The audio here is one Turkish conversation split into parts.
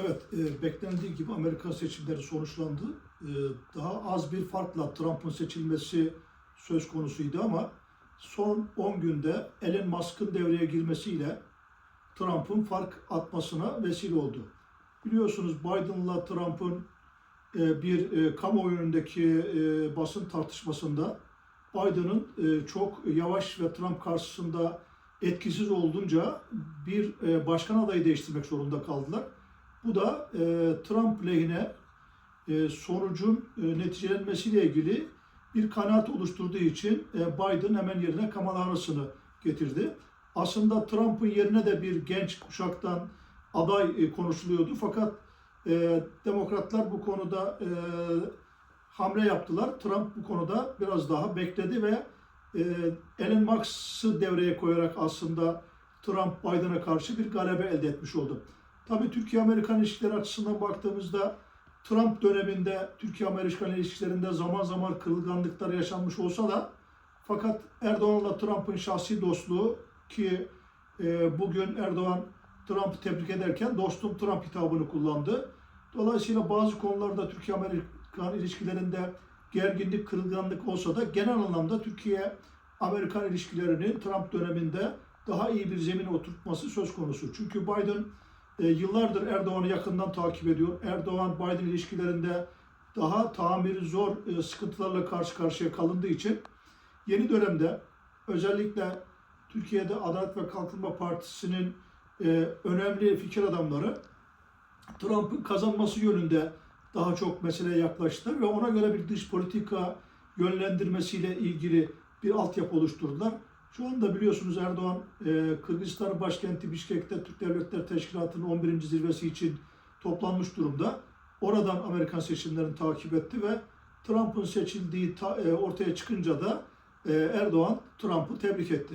Evet, e, beklendiği gibi Amerika seçimleri sonuçlandı. E, daha az bir farkla Trump'ın seçilmesi söz konusuydu ama son 10 günde Elon Musk'ın devreye girmesiyle Trump'ın fark atmasına vesile oldu. Biliyorsunuz Biden'la Trump'ın e, bir e, kamuoyundaki e, basın tartışmasında Biden'ın e, çok yavaş ve Trump karşısında etkisiz olduğunca bir e, başkan adayı değiştirmek zorunda kaldılar. Bu da e, Trump lehine e, sonucun e, neticelenmesiyle ilgili bir kanaat oluşturduğu için e, Biden hemen yerine Kamala Harris'ını getirdi. Aslında Trump'ın yerine de bir genç kuşaktan aday e, konuşuluyordu fakat e, demokratlar bu konuda e, hamle yaptılar. Trump bu konuda biraz daha bekledi ve e, Elon Musk'ı devreye koyarak aslında Trump Biden'a karşı bir galebe elde etmiş oldu. Tabii Türkiye-Amerikan ilişkileri açısından baktığımızda Trump döneminde Türkiye-Amerikan ilişkilerinde zaman zaman kırılganlıklar yaşanmış olsa da fakat Erdoğan'la Trump'ın şahsi dostluğu ki e, bugün Erdoğan Trump'ı tebrik ederken dostum Trump hitabını kullandı. Dolayısıyla bazı konularda Türkiye-Amerikan ilişkilerinde gerginlik, kırılganlık olsa da genel anlamda Türkiye-Amerikan ilişkilerinin Trump döneminde daha iyi bir zemine oturtması söz konusu. Çünkü Biden e, yıllardır Erdoğan'ı yakından takip ediyor. Erdoğan-Biden ilişkilerinde daha tamiri zor e, sıkıntılarla karşı karşıya kalındığı için yeni dönemde özellikle Türkiye'de Adalet ve Kalkınma Partisi'nin e, önemli fikir adamları Trump'ın kazanması yönünde daha çok meseleye yaklaştılar ve ona göre bir dış politika yönlendirmesiyle ilgili bir altyapı oluşturdular. Şu anda biliyorsunuz Erdoğan e, Kırgızistan başkenti Bişkek'te Türk Devletler Teşkilatı'nın 11. zirvesi için toplanmış durumda. Oradan Amerikan seçimlerini takip etti ve Trump'ın seçildiği e, ortaya çıkınca da e, Erdoğan Trump'ı tebrik etti.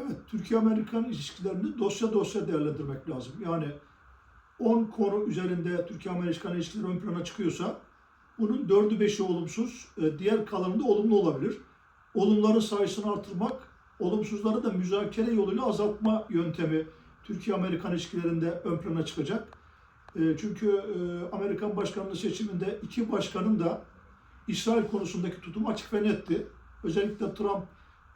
Evet, Türkiye-Amerikan ilişkilerini dosya dosya değerlendirmek lazım. Yani 10 konu üzerinde Türkiye-Amerikan ilişkileri ön plana çıkıyorsa bunun 4'ü 5'i olumsuz, e, diğer kalanı da olumlu olabilir. Olumların sayısını artırmak, olumsuzları da müzakere yoluyla azaltma yöntemi Türkiye-Amerikan ilişkilerinde ön plana çıkacak. E, Çünkü e, Amerikan başkanlığı seçiminde iki başkanın da İsrail konusundaki tutumu açık ve netti. Özellikle Trump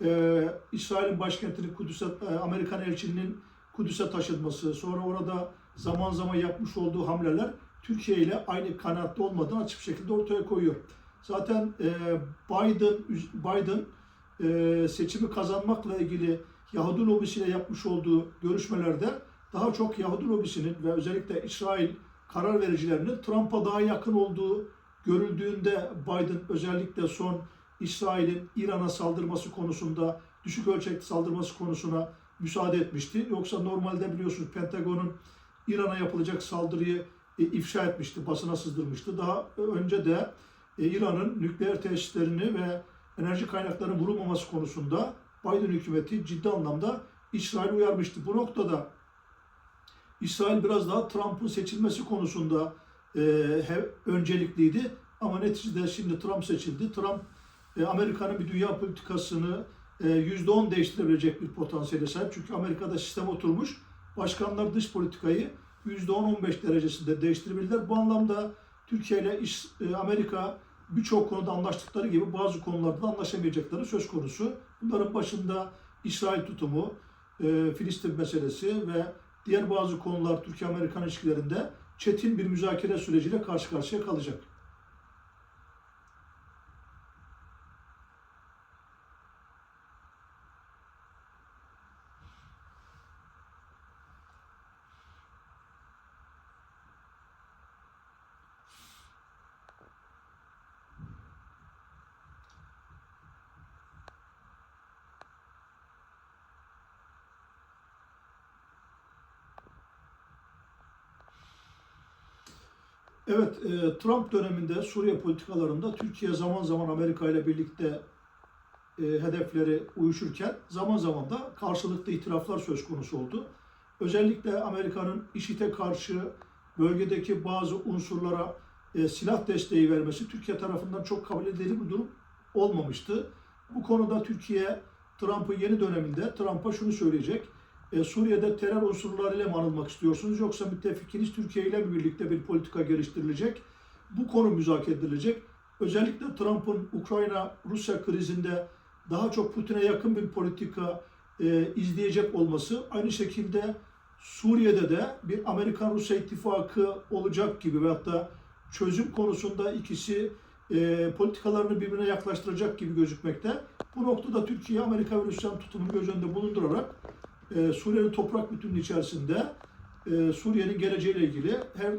ee, İsrail'in başkentini Kudüs'e, e, Amerikan elçiliğinin Kudüs'e taşınması, sonra orada zaman zaman yapmış olduğu hamleler Türkiye ile aynı kanaatte olmadığını açık bir şekilde ortaya koyuyor. Zaten e, Biden Biden e, seçimi kazanmakla ilgili Yahudi lobisiyle yapmış olduğu görüşmelerde daha çok Yahudi lobisinin ve özellikle İsrail karar vericilerinin Trump'a daha yakın olduğu görüldüğünde Biden özellikle son İsrail'in İran'a saldırması konusunda düşük ölçekli saldırması konusuna müsaade etmişti. Yoksa normalde biliyorsunuz Pentagon'un İran'a yapılacak saldırıyı e, ifşa etmişti, basına sızdırmıştı. Daha önce de e, İran'ın nükleer tesislerini ve enerji kaynaklarının vurulmaması konusunda Biden hükümeti ciddi anlamda İsrail uyarmıştı. Bu noktada İsrail biraz daha Trump'ın seçilmesi konusunda e, öncelikliydi. Ama neticede şimdi Trump seçildi. Trump Amerika'nın bir dünya politikasını %10 e, değiştirebilecek bir potansiyele sahip. Çünkü Amerika'da sistem oturmuş. Başkanlar dış politikayı %10-15 derecesinde değiştirebilirler. Bu anlamda Türkiye ile e, Amerika birçok konuda anlaştıkları gibi bazı konularda da anlaşamayacakları söz konusu. Bunların başında İsrail tutumu, Filistin meselesi ve diğer bazı konular Türkiye-Amerikan ilişkilerinde çetin bir müzakere süreciyle karşı karşıya kalacak. Evet, e, Trump döneminde Suriye politikalarında Türkiye zaman zaman Amerika ile birlikte e, hedefleri uyuşurken zaman zaman da karşılıklı itiraflar söz konusu oldu. Özellikle Amerika'nın IŞİD'e karşı bölgedeki bazı unsurlara e, silah desteği vermesi Türkiye tarafından çok kabul edilir bir durum olmamıştı. Bu konuda Türkiye Trump'ın yeni döneminde Trump'a şunu söyleyecek. E, Suriye'de terör unsurlarıyla mı anılmak istiyorsunuz yoksa müttefikiniz Türkiye ile birlikte bir politika geliştirilecek? Bu konu müzakere edilecek. Özellikle Trump'ın Ukrayna-Rusya krizinde daha çok Putin'e yakın bir politika e, izleyecek olması, aynı şekilde Suriye'de de bir Amerikan-Rusya ittifakı olacak gibi veyahut da çözüm konusunda ikisi e, politikalarını birbirine yaklaştıracak gibi gözükmekte. Bu noktada Türkiye, Amerika ve Rusya'nın tutumunu göz önünde bulundurarak e, Suriye'nin toprak bütünlüğü içerisinde e, Suriye'nin geleceğiyle ilgili her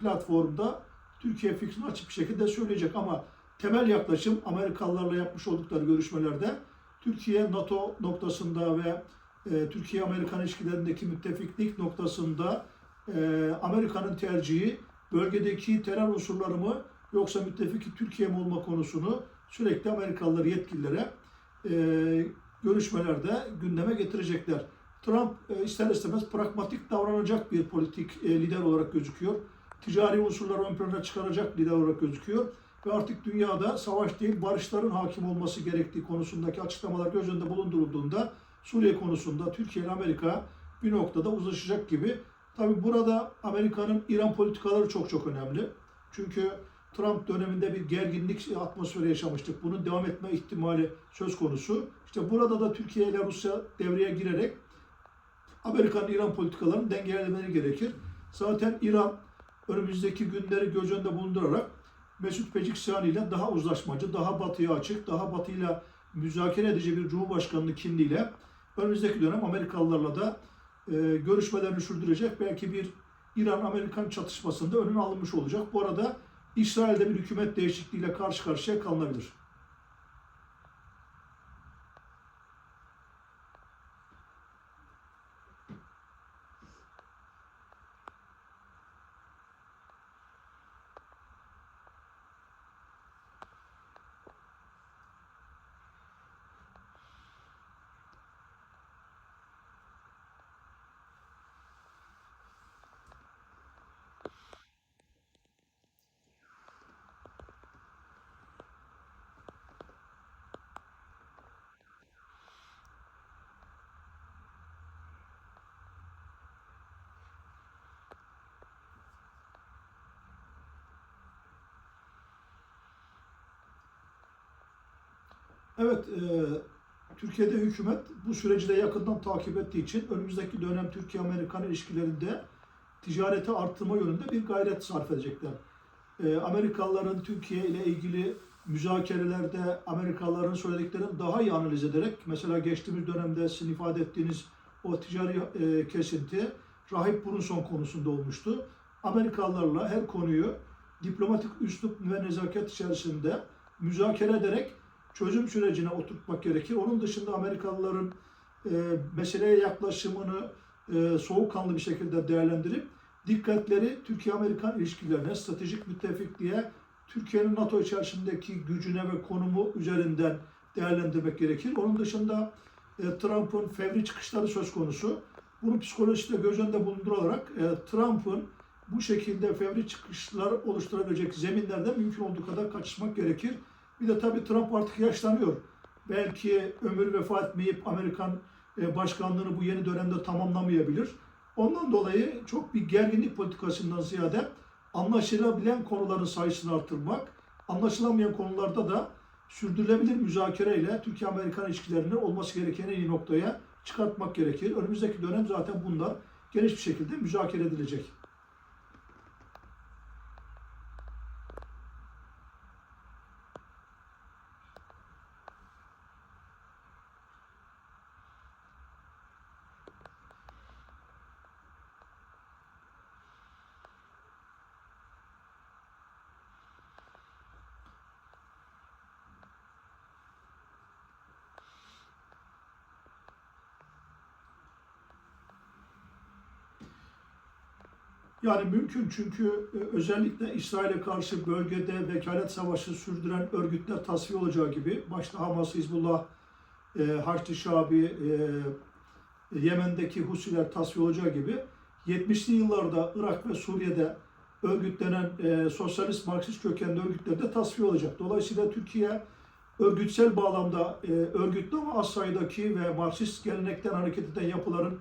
platformda Türkiye fikrini açık bir şekilde söyleyecek. Ama temel yaklaşım Amerikalılarla yapmış oldukları görüşmelerde Türkiye NATO noktasında ve e, Türkiye-Amerikan ilişkilerindeki müttefiklik noktasında e, Amerika'nın tercihi bölgedeki terör unsurları mı yoksa müttefiki Türkiye mi olma konusunu sürekli Amerikalılar yetkililere e, görüşmelerde gündeme getirecekler. Trump e, ister istemez pragmatik davranacak bir politik e, lider olarak gözüküyor. Ticari unsurları ön plana çıkaracak lider olarak gözüküyor. Ve artık dünyada savaş değil barışların hakim olması gerektiği konusundaki açıklamalar göz önünde bulundurulduğunda Suriye konusunda Türkiye ile Amerika bir noktada uzlaşacak gibi. Tabi burada Amerika'nın İran politikaları çok çok önemli. Çünkü Trump döneminde bir gerginlik atmosferi yaşamıştık. Bunun devam etme ihtimali söz konusu. İşte burada da Türkiye ile Rusya devreye girerek Amerika'nın İran politikalarını dengelemeleri gerekir. Zaten İran önümüzdeki günleri göz önünde bulundurarak Mesut Pezeshkian ile daha uzlaşmacı, daha batıya açık, daha batıyla müzakere edici bir Cumhurbaşkanlığı kimliğiyle önümüzdeki dönem Amerikalılarla da e, görüşmelerini sürdürecek. Belki bir İran-Amerikan çatışmasında önün alınmış olacak. Bu arada İsrail'de bir hükümet değişikliğiyle karşı karşıya kalınabilir. Evet, e, Türkiye'de hükümet bu süreci de yakından takip ettiği için önümüzdeki dönem Türkiye-Amerikan ilişkilerinde ticareti arttırma yönünde bir gayret sarf edecekler. E, Amerikalıların Türkiye ile ilgili müzakerelerde Amerikalıların söylediklerini daha iyi analiz ederek, mesela geçtiğimiz dönemde sizin ifade ettiğiniz o ticari e, kesinti Rahip Brunson konusunda olmuştu. Amerikalılarla her konuyu diplomatik üslup ve nezaket içerisinde müzakere ederek çözüm sürecine oturtmak gerekir. Onun dışında Amerikalıların e, meseleye yaklaşımını e, soğukkanlı bir şekilde değerlendirip dikkatleri Türkiye-Amerikan ilişkilerine, stratejik müttefikliğe, Türkiye'nin NATO içerisindeki gücüne ve konumu üzerinden değerlendirmek gerekir. Onun dışında e, Trump'ın fevri çıkışları söz konusu. Bunun psikolojisi de göz önünde bulundurularak e, Trump'ın bu şekilde fevri çıkışlar oluşturabilecek zeminlerden mümkün olduğu kadar kaçışmak gerekir. Bir de tabii Trump artık yaşlanıyor. Belki ömür vefa etmeyip Amerikan e, başkanlığını bu yeni dönemde tamamlamayabilir. Ondan dolayı çok bir gerginlik politikasından ziyade anlaşılabilen konuların sayısını artırmak, anlaşılamayan konularda da sürdürülebilir müzakereyle Türkiye-Amerikan ilişkilerini olması gereken en iyi noktaya çıkartmak gerekir. Önümüzdeki dönem zaten bunlar geniş bir şekilde müzakere edilecek. Yani mümkün çünkü e, özellikle İsrail'e karşı bölgede vekalet savaşı sürdüren örgütler tasfiye olacağı gibi başta Hamas, Hizbullah, e, Haçlı Şabi, e, Yemen'deki Husiler tasfiye olacağı gibi 70'li yıllarda Irak ve Suriye'de örgütlenen sosyalist Marksist kökenli örgütler de tasfiye olacak. Dolayısıyla Türkiye örgütsel bağlamda e, örgütlü ama az sayıdaki ve Marksist gelenekten hareket eden yapıların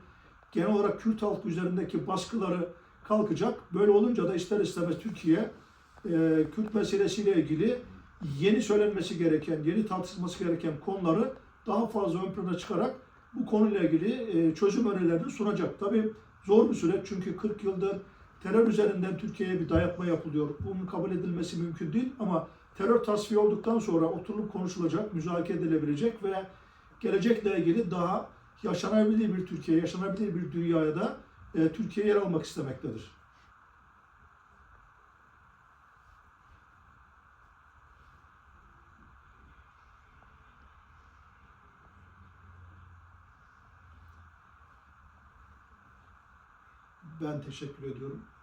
genel olarak Kürt halkı üzerindeki baskıları kalkacak. Böyle olunca da ister istemez Türkiye e, Kürt meselesiyle ilgili yeni söylenmesi gereken, yeni tartışılması gereken konuları daha fazla ön plana çıkarak bu konuyla ilgili e, çözüm önerilerini sunacak. Tabii zor bir süreç çünkü 40 yıldır terör üzerinden Türkiye'ye bir dayatma yapılıyor. Bunun kabul edilmesi mümkün değil ama terör tasfiye olduktan sonra oturulup konuşulacak, müzakere edilebilecek ve gelecekle ilgili daha yaşanabilir bir Türkiye, yaşanabilir bir dünyaya da e, Türkiye yer almak istemektedir. Ben teşekkür ediyorum.